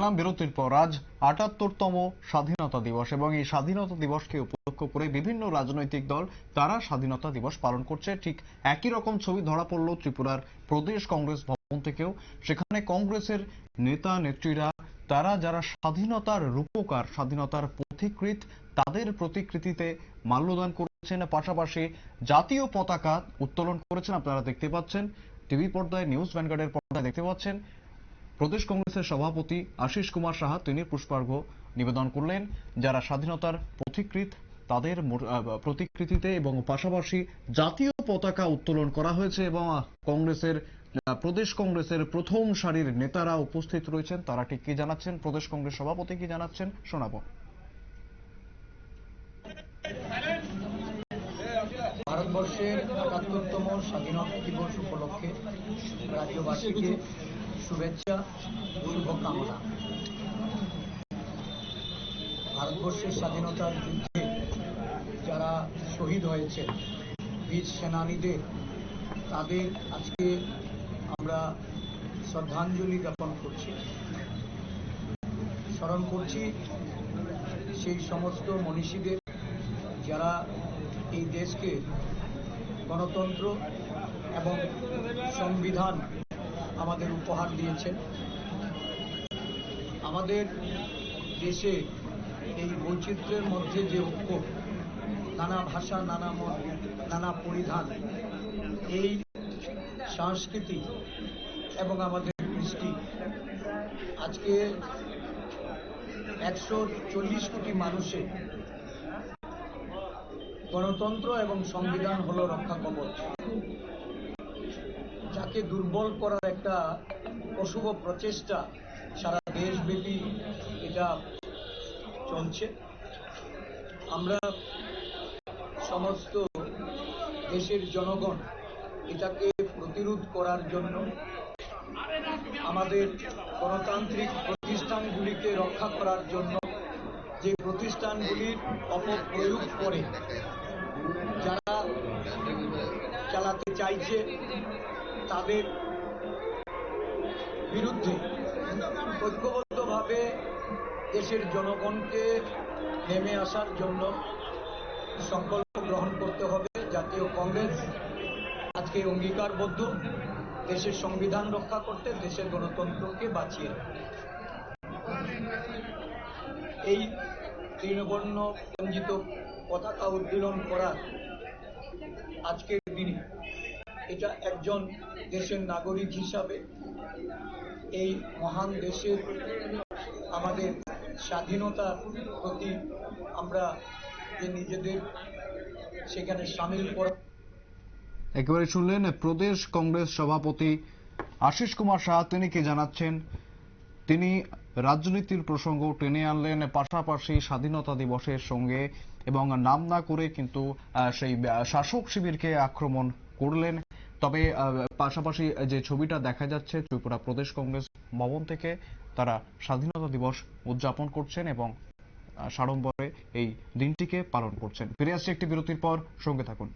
জানালাম বিরতির পর আজ আটাত্তরতম স্বাধীনতা দিবস এবং এই স্বাধীনতা দিবসকে উপলক্ষ করে বিভিন্ন রাজনৈতিক দল তারা স্বাধীনতা দিবস পালন করছে। ঠিক একই রকম ছবি ধরা পড়ল ত্রিপুরার প্রদেশ কংগ্রেস ভবন থেকেও। সেখানে কংগ্রেসের নেতা, নেত্রীরা, তারা যারা স্বাধীনতার রূপকার, স্বাধীনতার পথিকৃৎ, তাদের প্রতিকৃতিতে মাল্যদান করেছেন। পাশাপাশি জাতীয় পতাকা উত্তোলন করেছেন, আপনারা দেখতে পাচ্ছেন। টিভি পর্দায়, নিউজ ভ্যানগার্ডের পর্দায় দেখতে পাচ্ছেন। প্রদেশ কংগ্রেসের সভাপতি আশিস কুমার সাহা তিনি পুষ্পার্ঘ্য নিবেদন করলেন, যারা স্বাধীনতার পথিকৃৎ, তাদের প্রতিকৃতিতে এবং পাশাপাশি জাতীয় পতাকা উত্তোলন করা হয়েছে এবং কংগ্রেসের প্রদেশ কংগ্রেসের প্রথম সারির নেতারা উপস্থিত রয়েছেন। তারা ঠিক কি জানাচ্ছেন? প্রদেশ কংগ্রেস সভাপতি কি জানাচ্ছেন? শোনাবো। ভারতবর্ষের একাত্তরতম স্বাধীনতা দিবস উপলক্ষে রাজ্যবাসীকে শুভেচ্ছা, শুভকামনা। ভারতবর্ষের স্বাধীনতার যুদ্ধে যারা শহীদ হয়েছে বীর সেনানীদের, তাদের আজকে আমরা শ্রদ্ধাঞ্জলি জ্ঞাপন করছি। স্মরণ করছি সেই সমস্ত মনীষীদের যারা এই দেশকে গণতন্ত্র এবং সংবিধান আমাদের উপহার দিয়েছেন। আমাদের দেশে এই বৈচিত্র্যের মধ্যে যে ঐক্য, নানা ভাষা, নানা মত, নানা পরিধান, এই সংস্কৃতি এবং আমাদের কৃষ্টি আজকে একশো চল্লিশ কোটি মানুষের গণতন্ত্র এবং সংবিধান হল রক্ষা কবচ। যাকে দুর্বল করার একটা অশুভ প্রচেষ্টা সারা দেশব্যাপী এটা চলছে। আমরা সমস্ত দেশের জনগণ এটাকে প্রতিরোধ করার জন্য আমাদের গণতান্ত্রিক প্রতিষ্ঠানগুলিকে রক্ষা করার জন্য যে প্রতিষ্ঠানগুলির অপপ্রয়োগ করে যারা চালাতে চাইছে তাদের বিরুদ্ধে ঐক্যবদ্ধভাবে দেশের জনগণকে নেমে আসার জন্য সংকল্প গ্রহণ করতে হবে। জাতীয় কংগ্রেস আজকে অঙ্গীকারবদ্ধ। দেশের সংবিধান রক্ষা করতে, দেশের গণতন্ত্রকে বাঁচিয়ে এই তৃণবর্ণ পঞ্জিত পতাকা উত্তোলন করার আজকের এটা একজন দেশের নাগরিক হিসাবে এই মহান দেশের আমাদের স্বাধীনতার প্রতি আমরা যে নিজেদের সেখানে সামিল করা একেবারে শুনলেন প্রদেশ কংগ্রেস সভাপতি আশিস কুমার শাহ। তিনি কি জানাচ্ছেন? তিনি রাজনীতির প্রসঙ্গ টেনে আনলেন, পাশাপাশি স্বাধীনতা দিবসের সঙ্গে এবং নাম না করে কিন্তু সেই শাসক শিবিরকে আক্রমণ করলেন। তবে পাশাপাশি যে ছবিটা দেখা যাচ্ছে, ত্রিপুরা প্রদেশ কংগ্রেস ভবন থেকে তারা স্বাধীনতা দিবস উদযাপন করছেন এবং সাড়ম্বরে এই দিনটিকে পালন করছেন। ফিরে আসছে একটি বিরতির পর, সঙ্গে থাকুন।